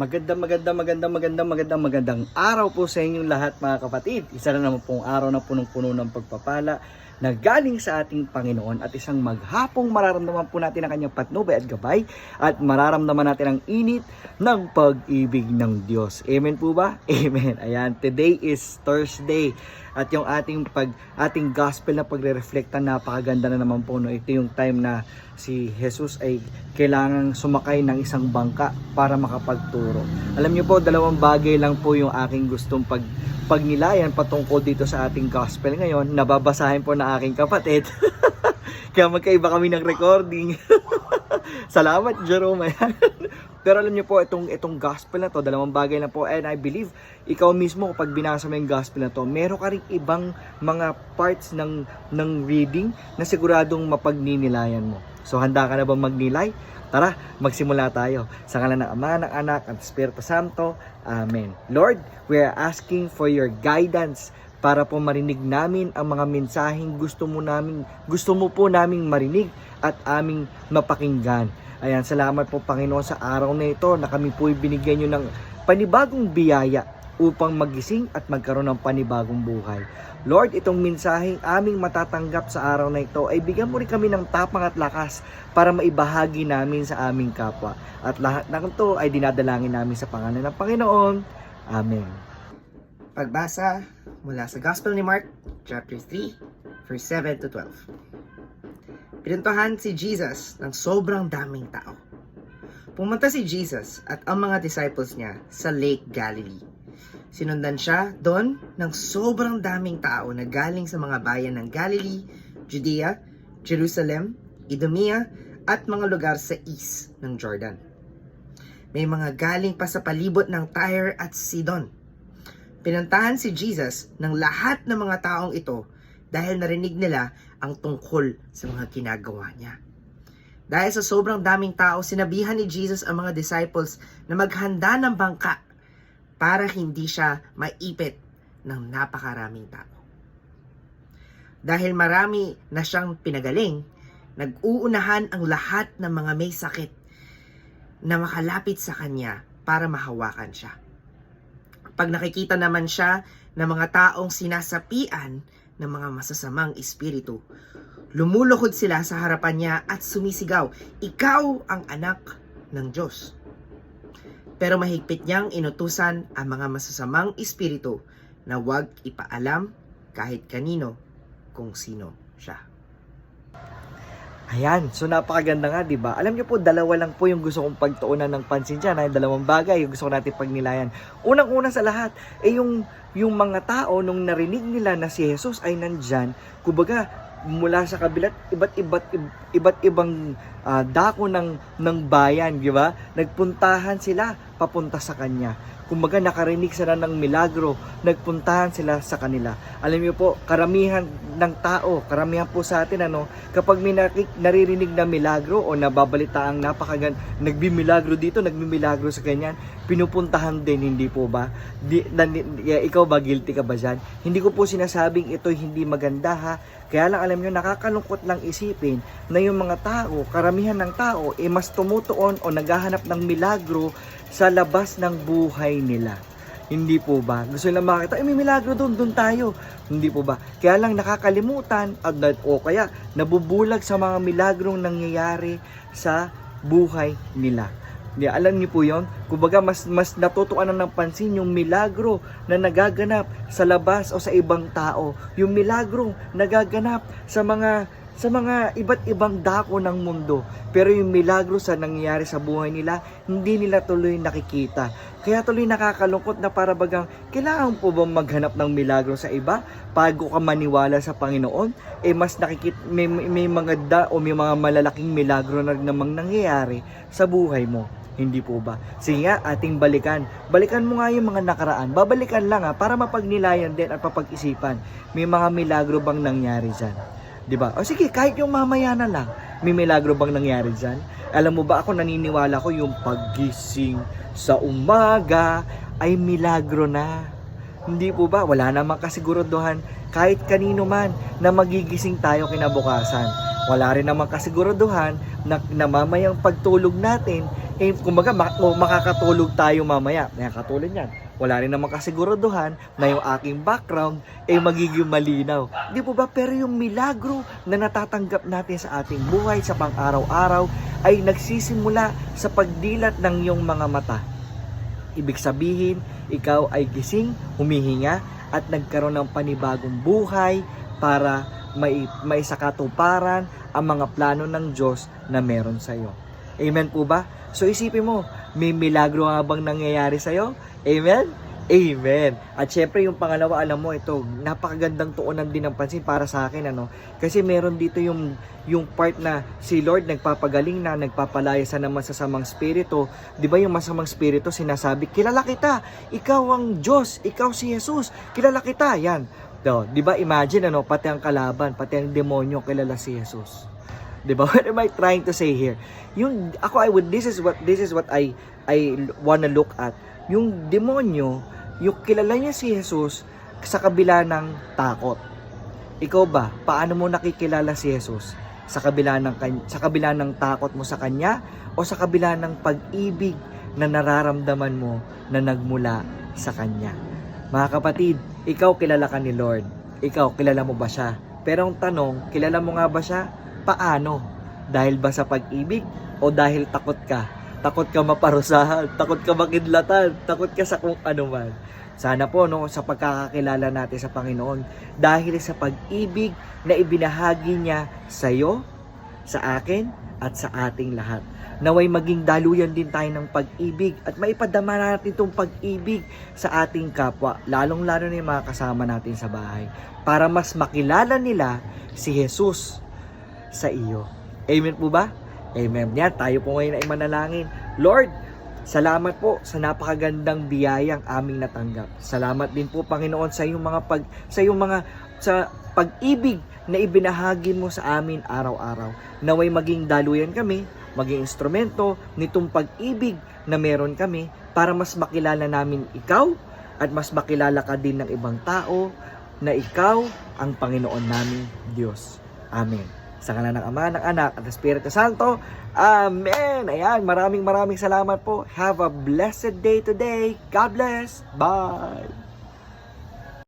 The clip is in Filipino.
Magandang, magandang, magandang, magandang, magandang, magandang araw po sa inyong lahat mga kapatid. Isa na naman pong araw na punong-puno ng pagpapala na galing sa ating Panginoon at isang maghapong mararamdaman po natin ang kanyang patnubay at gabay at mararamdaman natin ang init ng pag-ibig ng Diyos. Amen po ba? Amen. Ayan, today is Thursday at yung ating pag ating gospel na pagre-reflecta napakaganda na naman po no. Ito yung time na si Jesus ay kailangang sumakay ng isang bangka para makapagturo. Alam niyo po, dalawang bagay lang po yung aking gustong pag pagnilayan patungkol dito sa ating gospel ngayon. Nababasahin po na aking kapatid. Kaya magkaiba kami ng recording. Salamat, Jerome. Pero alam niyo po, itong, itong gospel na to, dalawang bagay na po. And I believe, ikaw mismo, kapag binasa mo yung gospel na to, meron ka rin ibang mga parts ng, ng reading na siguradong mapagninilayan mo. So, handa ka na bang magnilay? Tara, magsimula tayo. Sa ngalan ng Ama, ng Anak, at Espiritu Santo. Amen. Lord, we are asking for your guidance para po marinig namin ang mga mensaheng gusto mo namin gusto mo po naming marinig at aming mapakinggan. Ayan, salamat po Panginoon sa araw na ito na kami po binigyan nyo ng panibagong biyaya upang magising at magkaroon ng panibagong buhay. Lord, itong mensaheng aming matatanggap sa araw na ito ay bigyan mo rin kami ng tapang at lakas para maibahagi namin sa aming kapwa. At lahat ng ito ay dinadalangin namin sa pangalan ng Panginoon. Amen. Pagbasa mula sa Gospel ni Mark, chapter 3, verse 7 to 12. Pinuntahan si Jesus ng sobrang daming tao. Pumunta si Jesus at ang mga disciples niya sa Lake Galilee. Sinundan siya doon ng sobrang daming tao na galing sa mga bayan ng Galilee, Judea, Jerusalem, Idumea, at mga lugar sa east ng Jordan. May mga galing pa sa palibot ng Tyre at Sidon. Pinuntahan si Jesus ng lahat ng mga taong ito dahil narinig nila ang tungkol sa mga ginagawa niya. Dahil sa sobrang daming tao, sinabihan ni Jesus ang mga disciples na maghanda ng bangka para hindi siya maipit ng napakaraming tao. Dahil marami na siyang pinagaling, nag-uunahan ang lahat ng mga may sakit na makalapit sa kanya para mahawakan siya. Pag nakikita naman siya ng mga taong sinasapian ng mga masasamang espiritu, lumuluhod sila sa harapan niya at sumisigaw, Ikaw ang anak ng Diyos. Pero mahigpit niyang inutusan ang mga masasamang espiritu na huwag ipaalam kahit kanino kung sino siya. Ayan, so napakaganda nga, di ba? Alam niyo po, dalawa lang po yung gusto kong pagtuunan ng pansin dyan. Ay, dalawang bagay yung gusto ko natin pagnilayan. Unang-una sa lahat, eh yung, yung mga tao, nung narinig nila na si Jesus ay nandyan, kumbaga, mula sa kabilat, iba't iba't iba't ibang ah, dako ng ng bayan, di ba? Nagpuntahan sila papunta sa kanya. Kumbaga nakarinig sila ng milagro, nagpuntahan sila sa kanila. Alam niyo po, karamihan ng tao, karamihan po sa atin ano, kapag may naririnig na milagro o nababalita ang napakagan, nagbimilagro dito, nagbimilagro sa ganyan, pinupuntahan din, hindi po ba? Di, na, yeah, ikaw ba, guilty ka ba dyan? Hindi ko po sinasabing ito hindi maganda ha, kaya lang alam nyo, nakakalungkot lang isipin na yung mga tao, karamihan ng tao, eh mas tumutuon o naghahanap ng milagro sa labas ng buhay nila. Hindi po ba? Gusto nila makita, eh may milagro doon, doon tayo. Hindi po ba? Kaya lang nakakalimutan at o kaya nabubulag sa mga milagrong nangyayari sa buhay nila. Di, alam niyo po yon Kumbaga mas, mas natutuan ng pansin yung milagro na nagaganap sa labas o sa ibang tao. Yung milagro nagaganap sa mga sa mga iba't ibang dako ng mundo. Pero yung milagro sa nangyayari sa buhay nila, hindi nila tuloy nakikita. Kaya tuloy nakakalungkot na para bagang kailangan po bang maghanap ng milagro sa iba bago ka maniwala sa Panginoon? Eh mas nakikit may, may mga da o may mga malalaking milagro na namang nangyayari sa buhay mo. Hindi po ba? Sige nga, ating balikan. Balikan mo nga yung mga nakaraan. Babalikan lang ha, para mapagnilayan din at papag-isipan. May mga milagro bang nangyari dyan? 'Di ba? O sige, kahit yung mamaya na lang, may milagro bang nangyari diyan? Alam mo ba ako naniniwala ko yung paggising sa umaga ay milagro na. Hindi po ba? Wala namang kasiguraduhan kahit kanino man na magigising tayo kinabukasan. Wala rin namang kasiguraduhan na namamayang pagtulog natin eh, kumbaga, mak- makakatulog tayo mamaya. Kaya katulad yan. Wala rin naman kasiguraduhan na yung aking background ay magiging malinaw. Di po ba? Pero yung milagro na natatanggap natin sa ating buhay, sa pang-araw-araw, ay nagsisimula sa pagdilat ng iyong mga mata. Ibig sabihin, ikaw ay gising, humihinga, at nagkaroon ng panibagong buhay para may, may sakatuparan ang mga plano ng Diyos na meron sa iyo. Amen po ba? So isipin mo, may milagro nga bang nangyayari sa iyo? Amen? Amen. At syempre yung pangalawa, alam mo ito, napakagandang tuunan din ng pansin para sa akin ano. Kasi meron dito yung yung part na si Lord nagpapagaling na, nagpapalaya sa naman sa samang spirito. 'Di ba yung masamang spirito sinasabi, "Kilala kita. Ikaw ang Diyos, ikaw si Jesus. Kilala kita." Yan. Do, 'di ba imagine ano, pati ang kalaban, pati ang demonyo kilala si Jesus. 'Di ba? What am I trying to say here? Yung ako I would this is what this is what I I wanna look at. Yung demonyo, yung kilala niya si Jesus sa kabila ng takot. Ikaw ba, paano mo nakikilala si Jesus? Sa kabila ng sa kabila ng takot mo sa kanya o sa kabila ng pag-ibig na nararamdaman mo na nagmula sa kanya? Mga kapatid, ikaw kilala ka ni Lord. Ikaw kilala mo ba siya? Pero ang tanong, kilala mo nga ba siya? Paano? Dahil ba sa pag-ibig o dahil takot ka? Takot ka maparusahan, takot ka makidlatan, takot ka sa kung ano man. Sana po no sa pagkakakilala natin sa Panginoon dahil sa pag-ibig na ibinahagi niya sa iyo, sa akin at sa ating lahat. Naway maging daluyan din tayo ng pag-ibig at maipadama natin itong pag-ibig sa ating kapwa, lalong-lalo na yung mga kasama natin sa bahay para mas makilala nila si Jesus sa iyo. Amen po ba? Amen. Yan, tayo po ngayon ay manalangin. Lord, salamat po sa napakagandang biyayang aming natanggap. Salamat din po Panginoon sa iyong mga pag sa iyong mga sa pag-ibig na ibinahagi mo sa amin araw-araw. Naway maging daluyan kami, maging instrumento nitong pag-ibig na meron kami para mas makilala namin ikaw at mas makilala ka din ng ibang tao na ikaw ang Panginoon naming Diyos. Amen. Sa ngalan ng Ama, ng Anak, at ng Espiritu Santo. Amen! Ayan, maraming maraming salamat po. Have a blessed day today. God bless. Bye!